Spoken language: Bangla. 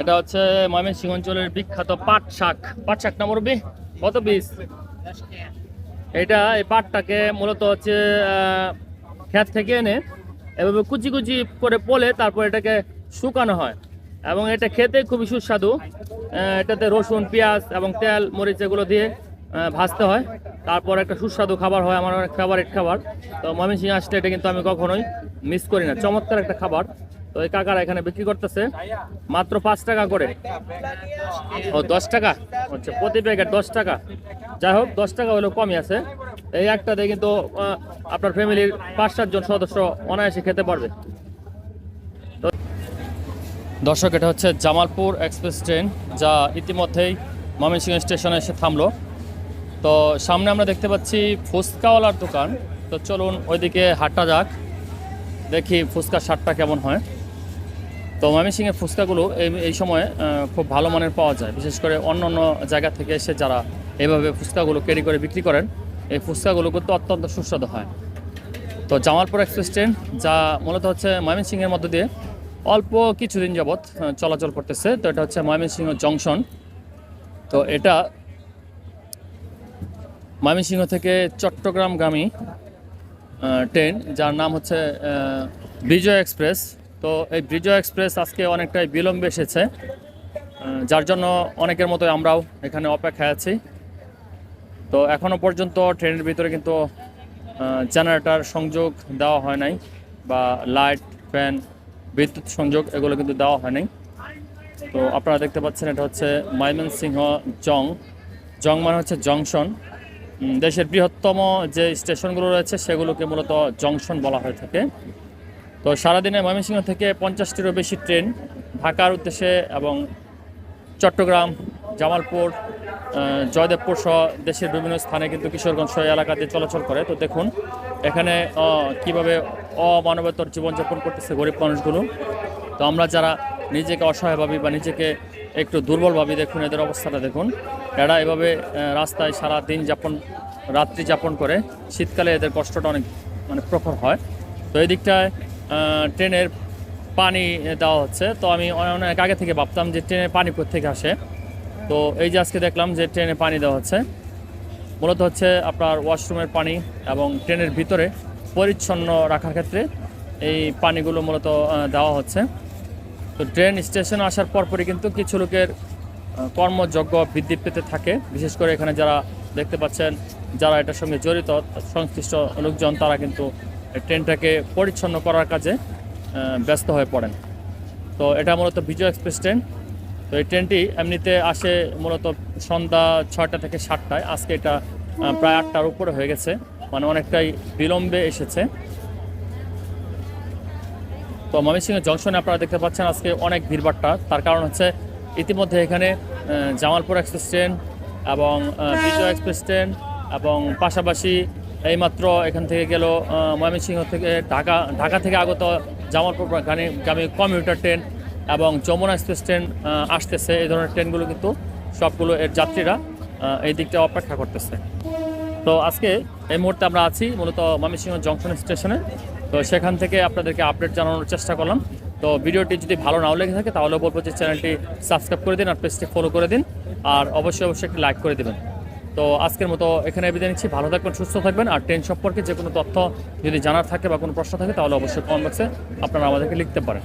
এটা হচ্ছে ময়মনসিংহ অঞ্চলের বিখ্যাত পাট শাক। পাট শাক না মুরব্বী? কত পিস এটা এই পাটটাকে মূলত হচ্ছে ক্ষেত থেকে এনে এভাবে কুচি কুচি করে পোলে তারপর এটাকে শুকানো হয়। এবং এটা খেতে খুবই সুস্বাদু। এটাতে রসুন, পেঁয়াজ এবং তেল, মরিচ এগুলো দিয়ে ভাজতে হয়। তারপর একটা সুস্বাদু খাবার হয় আমার অনেক ফেভারিট খাবার। তো ময়মনসিংহ আসলে এটা কিন্তু আমি কখনোই মিস করি না। চমৎকার একটা খাবার। তো এই কাকারা এখানে বিক্রি করতেছে। মাত্র পাঁচ টাকা করে। ও, দশ টাকা? হচ্ছে প্রতি প্যাকেট দশ টাকা। যাই হোক, দশ টাকা হলেও কমই আছে। এই একটাতে কিন্তু আপনার ফ্যামিলির পাঁচ সাতজন সদস্য অনায়াসে খেতে পারবে। দর্শক, এটা হচ্ছে জামালপুর এক্সপ্রেস ট্রেন, যা ইতিমধ্যেই ময়মনসিংহ স্টেশনে এসে থামলো। তো সামনে আমরা দেখতে পাচ্ছি ফুচকাওয়ালার দোকান। তো চলুন ওইদিকে হাঁটা যাক, দেখি ফুচকার সারটা কেমন হয়। তো ময়মনসিংহের ফুচকাগুলো এই এই সময়ে খুব ভালো মানের পাওয়া যায়। বিশেষ করে অন্য অন্য জায়গা থেকে এসে যারা এভাবে ফুচকাগুলো ক্যারি করে বিক্রি করেন, এই ফুচকাগুলো কিন্তু অত্যন্ত সুস্বাদু হয়। তো জামালপুর এক্সপ্রেস ট্রেন, যা মূলত হচ্ছে ময়মনসিংহের মধ্য দিয়ে অল্প কিছুদিন যাবৎ চলাচল করতেছে। তো এটা হচ্ছে ময়মনসিংহ জংশন। তো এটা ময়মনসিংহ থেকে চট্টগ্রামগামী ট্রেন, যার নাম হচ্ছে বিজয় এক্সপ্রেস। তো এই বিজয় এক্সপ্রেস আজকে অনেকটাই বিলম্বে এসেছে। যার জন্য অনেকের মতো আমরাও এখানে অপেক্ষায় আছি। তো এখনও পর্যন্ত ট্রেনের ভিতরে কিন্তু জেনারেটার সংযোগ দেওয়া হয় নাই বা লাইট ফ্যান বিদ্যুৎ সংযোগ এগুলো কিন্তু দেওয়া হয় নাই। তো আপনারা দেখতে পাচ্ছেন এটা হচ্ছে ময়মনসিংহ জং। জং মানে হচ্ছে জংশন। দেশের বৃহত্তম যে স্টেশনগুলো রয়েছে সেগুলোকে মূলত জংশন বলা হয়ে থাকে। তো সারাদিনে ময়মনসিংহ থেকে পঞ্চাশটিরও বেশি ট্রেন ঢাকার উদ্দেশ্যে এবং চট্টগ্রাম, জামালপুর জয়দেবপুর সহ দেশের বিভিন্ন স্থানে কিন্তু কিশোরগঞ্জ সহ এলাকাতে চলাচল করে। তো দেখুন, এখানে কীভাবে অমানবতর জীবনযাপন করতেছে গরিব মানুষগুলো। তো আমরা যারা নিজেকে অসহায় ভাবি বা নিজেকে একটু দুর্বল ভাবি দেখুন এদের অবস্থাটা দেখুন। এরা এভাবে রাস্তায় সারা দিন যাপন, রাত্রি যাপন করে, শীতকালে এদের কষ্টটা অনেক মানে প্রখর হয়। তো এই দিকটায় ট্রেনের পানি দেওয়া হচ্ছে। তো আমি অনেক আগে থেকে ভাবতাম যে ট্রেনের পানি থেকে আসে। তো এই যে আজকে দেখলাম যে ট্রেনে পানি দেওয়া হচ্ছে। মূলত হচ্ছে আপনার ওয়াশরুমের পানি এবং ট্রেনের ভিতরে পরিচ্ছন্ন রাখার ক্ষেত্রে এই পানিগুলো মূলত দেওয়া হচ্ছে। তো ট্রেন স্টেশন আসার পরপরই কিন্তু কিছু লোকের কর্মযজ্ঞ বৃদ্ধি পেতে থাকে। বিশেষ করে এখানে যারা দেখতে পাচ্ছেন, যারা এটার সঙ্গে জড়িত সংশ্লিষ্ট লোকজন, তারা কিন্তু ট্রেনটাকে পরিচ্ছন্ন করার কাজে ব্যস্ত হয়ে পড়েন। তো এটা মূলত বিজয় এক্সপ্রেস ট্রেন। তো এই ট্রেনটি এমনিতে আসে মূলত সন্ধ্যা ছয়টা থেকে সাতটায়। আজকে এটা প্রায় আটটার উপরে হয়ে গেছে। মানে অনেকটাই বিলম্বে এসেছে। তো ময়মনসিংহ জংশনে আপনারা দেখতে পাচ্ছেন আজকে অনেক ভিড়ভাট্টা। তার কারণ হচ্ছে ইতিমধ্যে এখানে জামালপুর এক্সপ্রেস ট্রেন এবং বিজয় এক্সপ্রেস ট্রেন এবং পাশাপাশি এইমাত্র এখান থেকে গেল ময়মনসিংহ থেকে ঢাকা ঢাকা থেকে আগত জামালপুর গামী কমিউটার ট্রেন এবং যমুনা এক্সপ্রেস ট্রেন আসতেছে। এই ধরনের ট্রেনগুলো কিন্তু সবগুলো এর যাত্রীরা এই দিকটা অপেক্ষা করতেছে। তো আজকে এই মুহূর্তে আমরা আছি মূলত ময়মনসিংহ জংশন স্টেশনে। তো সেখান থেকে আপনাদেরকে আপডেট জানানোর চেষ্টা করলাম। তো ভিডিওটি যদি ভালো নাও লেগে থাকে, তাহলে বলব যে চ্যানেলটি সাবস্ক্রাইব করে দিন আর পেজটি ফলো করে দিন। আর অবশ্যই অবশ্যই একটি লাইক করে দেবেন। তো আজকের মতো এখানে বিদায় নিচ্ছি। ভালো থাকবেন, সুস্থ থাকবেন। আর ট্রেন সম্পর্কে যে কোনো তথ্য যদি জানার থাকে বা কোনো প্রশ্ন থাকে, তাহলে অবশ্যই কমেন্ট বক্সে আপনারা আমাদেরকে লিখতে পারেন।